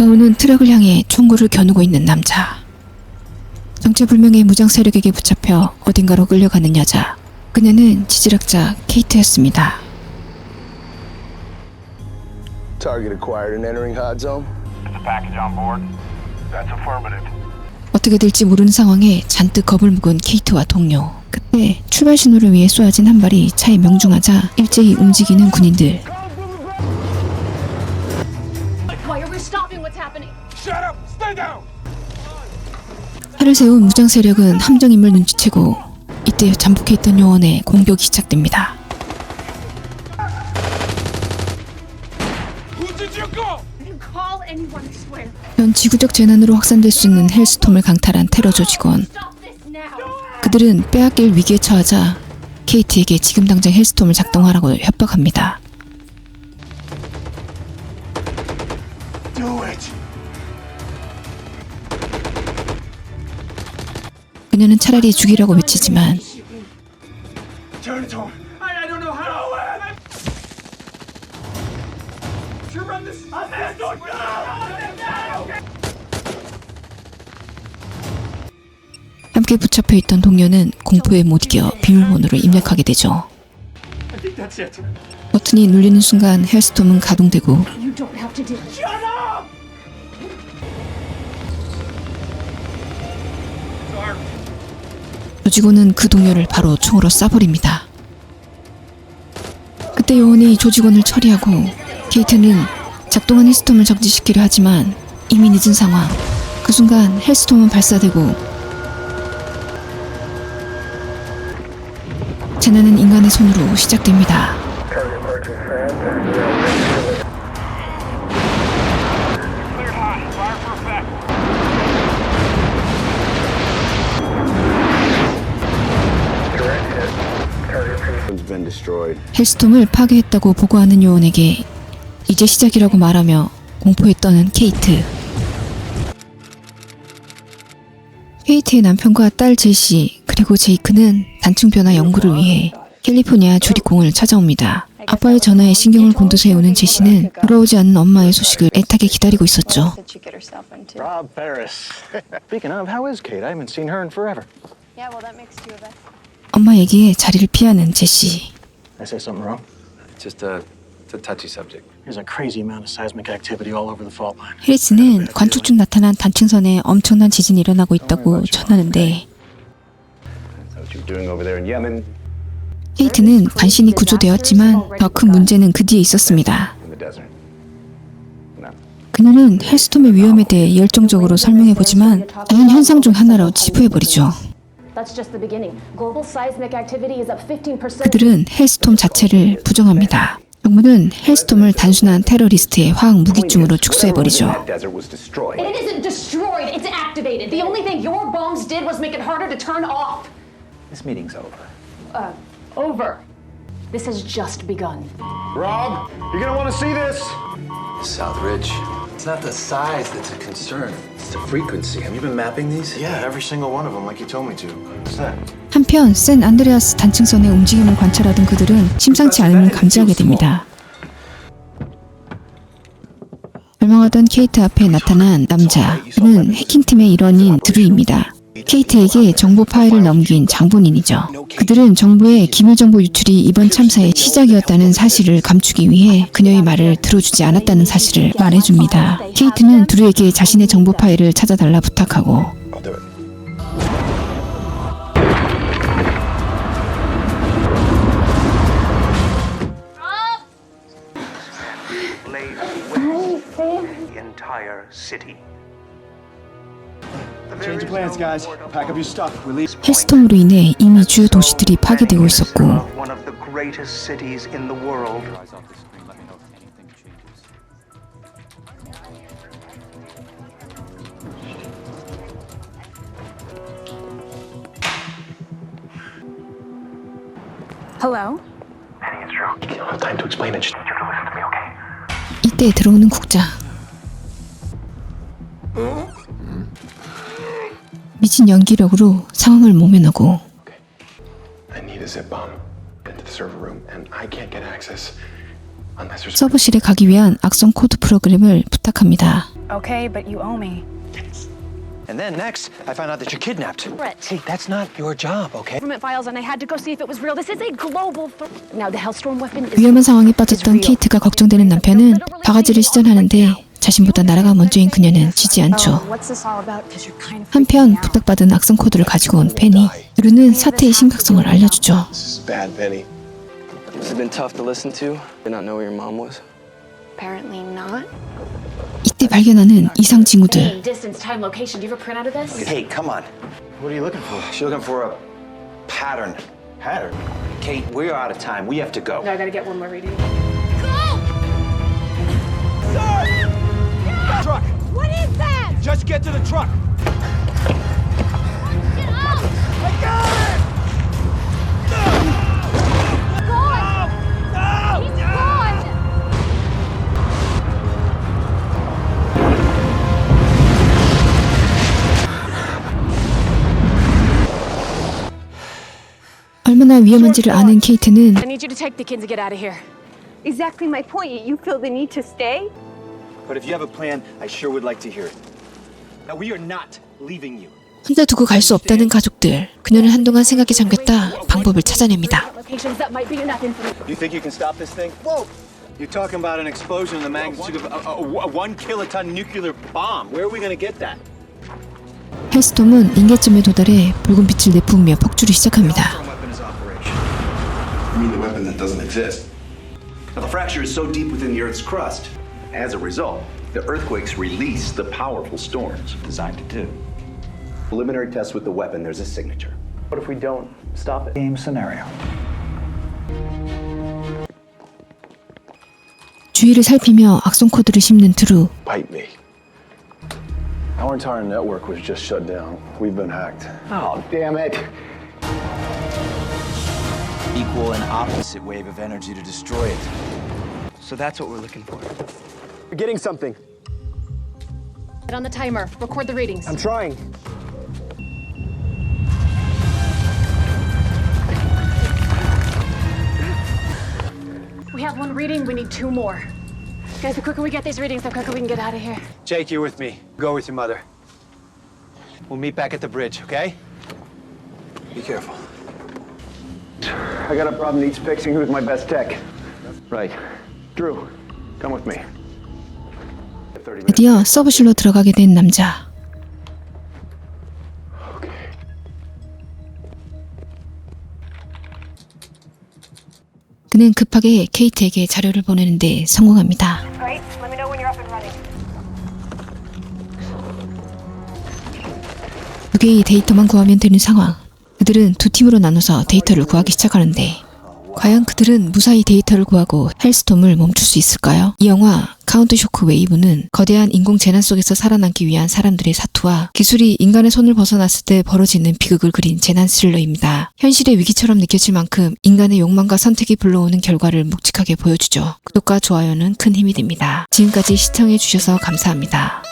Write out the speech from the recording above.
다가오는 트럭을 향해 총구를 겨누고 있는 남자. 정체불명의 무장 세력에게 붙잡혀 어딘가로 끌려가는 여자. 그녀는 지질학자 케이트였습니다. Target acquired and entering hot zone. Is the package on board? That's affirmative. 어떻게 될지 모르는 상황에 잔뜩 겁을 묵은 케이트와 동료. 그때 출발 신호를 위해 쏘아진 한 발이 차에 명중하자 일제히 움직이는 군인들. 팔을 세운 무장 세력은 함정임을 눈치채고 이때 잠복해 있던 요원의 공격이 시작됩니다. Who did you go? I didn't call anyone, I swear. 현 지구적 재난으로 확산될 수 있는 헬스톰을 강탈한 테러 조직원. 그들은 빼앗길 위기에 처하자 케이트에게 지금 당장 헬스톰을 작동하라고 협박합니다. 그녀는 차라리 죽이라고 외치지만 함께 붙잡혀 있던 동료는 공포에 못 이겨 비밀번호를 입력하게 되죠. 버튼이 눌리는 순간 헬스톰은 가동되고 조직원은 그 동료를 바로 총으로 쏴버립니다. 그때 요원이 조직원을 처리하고 케이트는 작동한 헬스톰을 정지시키려 하지만 이미 늦은 상황. 그 순간 헬스톰은 발사되고 재난은 인간의 손으로 시작됩니다. 헬스톰을 파괴했다고 보고하는 요원에게 이제 시작이라고 말하며 공포에 떠는 케이트. 케이트의 남편과 딸 제시 그리고 제이크는 단층 변화 연구를 위해 캘리포니아 조립공을 찾아옵니다. 아빠의 전화에 신경을 곤두세우는 제시는 돌아오지 않는 엄마의 소식을 애타게 기다리고 있었죠. 엄마 얘기에 자리를 피하는 제시. I say something wrong? Just a, it's a touchy subject. There's a crazy amount of seismic activity all over the fault line. 해리스는 관측 중 나타난 단층선에 엄청난 지진이 일어나고 있다고 전하는데 Is that what you're doing over there in Yemen? 케이트는 간신히 구조되었지만 더 큰 문제는 그 뒤에 있었습니다. In the desert? No. 그녀는 헬스톰의 위험에 대해 열정적으로 설명해 보지만 자연 현상 중 하나로 치부해 버리죠. That's just the beginning. Global seismic activity is up 15%. 그들은 헬스톰 자체를 부정합니다. 정부는 헬스톰을 단순한 테러리스트의 화학 무기증으로 축소해 버리죠. That desert was destroyed. It isn't destroyed, it's activated. The only thing your bombs did was make it harder to turn off. This meeting's over. Uh, over. This has just begun. Rob, you're gonna want to see this. South Ridge. It's not the size that's a concern. It's the frequency. Have you been mapping these? Yeah, every single one of them, like you told me to. What's that? 한편 샌 안드레아스 단층선의 움직임을 관찰하던 그들은 심상치 않음을 감지하게 됩니다. 절망하던 케이트 앞에 나타난 남자. 그는 해킹팀의 일원인 드루입니다. 케이트에게 정보 파일을 넘긴 장본인이죠. 그들은 정부의 기밀 정보 유출이 이번 참사의 시작이었다는 사실을 감추기 위해 그녀의 말을 들어주지 않았다는 사실을 말해줍니다. 케이트는 드루에게 자신의 정보 파일을 찾아달라 부탁하고 헬스톰으로 인해 이미 주요 도시들이 파괴되고 있었고? 이때 들어오는 국장 미친 연기력으로 상황을 모면하고. 서버실에 가기 위한 악성 코드 프로그램을 부탁합니다. Okay, but you owe me. And then next, I found out that you're kidnapped. Brett. Kate, that's not your job, okay? Government files, and I had to go see if it was real. This is a global. Now, the Hellstorm weapon is. 위험한 상황에 빠졌던 케이트가 걱정되는 남편은 바가지를 시전하는데 자신보다 나라가 먼저인 그녀는 지지 않죠. What's this all about? Because you're kind of 한편 부탁받은 악성 코드를 가지고 온 펜이 루는 사태의 심각성을 알려주죠. This is bad, Penny. Has it been tough to listen to? Did not know where your mom was? apparently not. 이때 발견하는 이상 징후들. Name, distance, time, location. Do you have a printout of this? Hey, come on. What are you looking for? She's looking for a pattern. Pattern? Kate, we're out of time. We have to go. No, I gotta get one more reading. Just get to the truck! I got it! 얼마나 위험한지를 아는 케이트는 I need you to take the kids and get out of here. Exactly my point. You feel the need to stay? But if you have a plan, I sure would like to hear it. 혼자 두고 갈 수 없다는 가족들. 그녀는 한동안 생각에 잠겼다 방법을 찾아냅니다. Locations that might be enough information. You think you can stop this thing? Whoa! You're talking about an explosion in the magnitude of a, a, a one kiloton nuclear bomb. Where are we going to get that? 헬스톰은 인계점에 도달해 붉은 빛을 내뿜으며 폭주를 시작합니다. weapon is operation. You mean the weapon that doesn't exist? Now, the fracture is so deep within the Earth's crust. As a result, the earthquakes release the powerful storms designed to do. Preliminary tests with the weapon, there's a signature. What if we don't stop it? Game scenario. 주위를 살피며 악성 코드를 심는 드루. Bite me. Our entire network was just shut down. We've been hacked. Oh, damn it. Equal and opposite wave of energy to destroy it. So that's what we're looking for. We're getting something. Get on the timer. Record the readings. I'm trying. We have one reading. We need two more. Guys, the quicker we get these readings, the quicker we can get out of here. Jake, you're with me. Go with your mother. We'll meet back at the bridge, okay? Be careful. I got a problem needs fixing. Who's my best tech? Right. Drew, come with me. 30 minutes. 드디어 서브실로 들어가게 된 남자. 그는 급하게 케이트에게 자료를 보내는데 성공합니다. 두 개의 데이터만 구하면 되는 상황. 그들은 두 팀으로 나눠서 데이터를 구하기 시작하는데 과연 그들은 무사히 데이터를 구하고 헬스톰을 멈출 수 있을까요? 이 영화 카운트 쇼크 웨이브는 거대한 인공 재난 속에서 살아남기 위한 사람들의 사투와 기술이 인간의 손을 벗어났을 때 벌어지는 비극을 그린 재난 스릴러입니다. 현실의 위기처럼 느껴질 만큼 인간의 욕망과 선택이 불러오는 결과를 묵직하게 보여주죠. 구독과 좋아요는 큰 힘이 됩니다. 지금까지 시청해주셔서 감사합니다.